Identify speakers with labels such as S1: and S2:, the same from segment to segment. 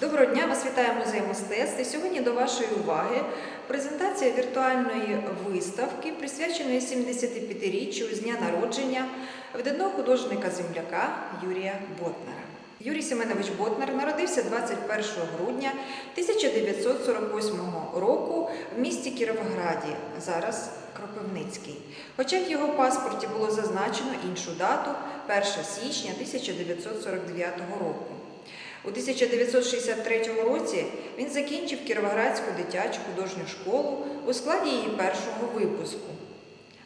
S1: Доброго дня, вас вітає музей мистецтв. І сьогодні до вашої уваги презентація віртуальної виставки, присвяченої 75-річчю з дня народження видатного художника земляка Юрія Ботнара. Юрій Семенович Ботнар народився 21 грудня 1948 року в місті Кіровограді, зараз Кропивницький. Хоча в його паспорті було зазначено іншу дату 1 січня 1949 року. У 1963 році він закінчив Кіровоградську дитячу художню школу у складі її першого випуску.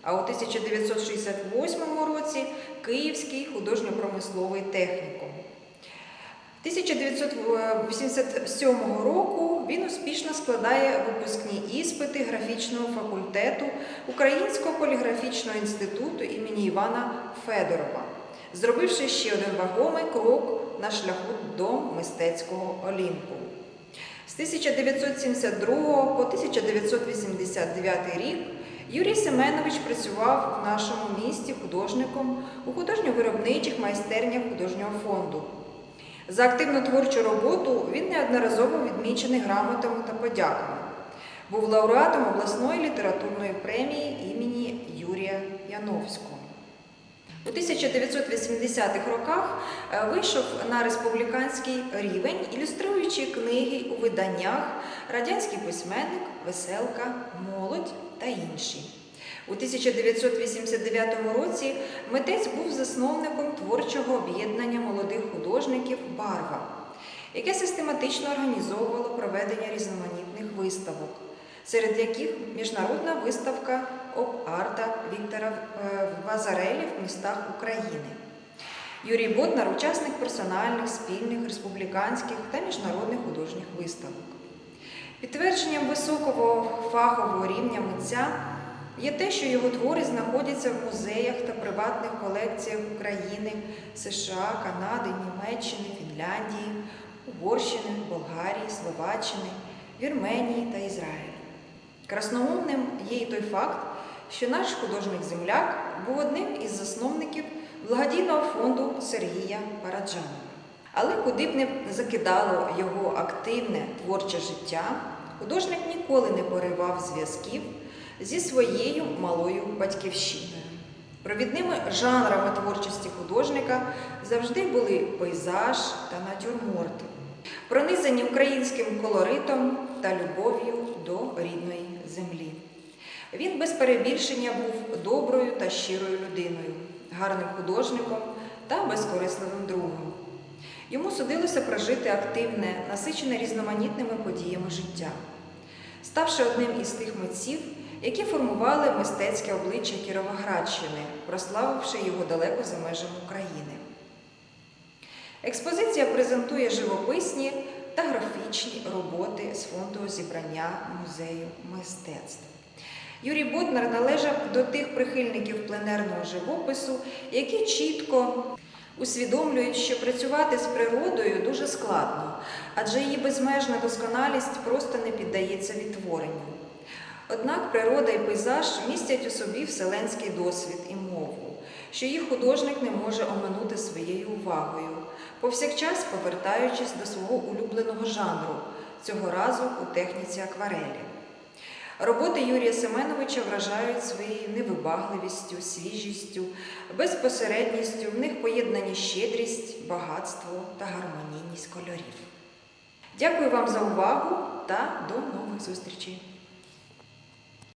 S1: А у 1968 році Київський художньо-промисловий технікум. 1987 року він успішно складає випускні іспити графічного факультету Українського поліграфічного інституту імені Івана Федорова, зробивши ще один вагомий крок на шляху до мистецького Олімпу. З 1972 по 1989 рік Юрій Семенович працював в нашому місті художником у художньо-виробничих майстернях художнього фонду. За активну творчу роботу він неодноразово відмічений грамотами та подяками. Був лауреатом обласної літературної премії імені Юрія Яновського. У 1980-х роках е, вийшов на республіканський рівень, ілюструючи книги у виданнях Радянський письменник, Веселка, Молодь та інші. У 1989 році митець був засновником творчого об'єднання молодих художників Барва, яке систематично організовувало проведення різноманітних виставок, серед яких міжнародна виставка ОП-Арта Віктора е, Вазарелі в містах України. Юрій Боднар учасник персональних, спільних, республіканських та міжнародних художніх виставок. Підтвердженням високого фахового рівня митця є те, що його твори знаходяться в музеях та приватних колекціях України, США, Канади, Німеччини, Фінляндії, Угорщини, Болгарії, Словаччини, Вірменії та Ізраїлю. Красномовним є і той факт, що наш художник-земляк був одним із засновників благодійного фонду Сергія Параджанова. Але куди б не закидало його активне творче життя, художник ніколи не поривав зв'язків зі своєю малою батьківщиною. Провідними жанрами творчості художника завжди були пейзаж та натюрморти, пронизані українським колоритом та любов'ю до рідної землі. Він без перебільшення був доброю та щирою людиною, гарним художником та безкорисливим другом. Йому судилося прожити активне, насичене різноманітними подіями життя, ставши одним із тих митців, які формували мистецьке обличчя Кіровоградщини, прославивши його далеко за межами України. Експозиція презентує живописні та графічні роботи з фонду зібрання музею мистецтв. Юрій Боднар належав до тих прихильників пленерного живопису, які чітко усвідомлюють, що працювати з природою дуже складно, адже її безмежна досконалість просто не піддається відтворенню. Однак природа і пейзаж містять у собі вселенський досвід і мову, що їх художник не може оминути своєю увагою, повсякчас повертаючись до свого улюбленого жанру, цього разу у техніці акварелі. Роботи Юрія Семеновича вражають своєю невибагливістю, свіжістю, безпосередністю, в них поєднані щедрість, багатство та гармонійність кольорів. Дякую вам за увагу та до нових зустрічей!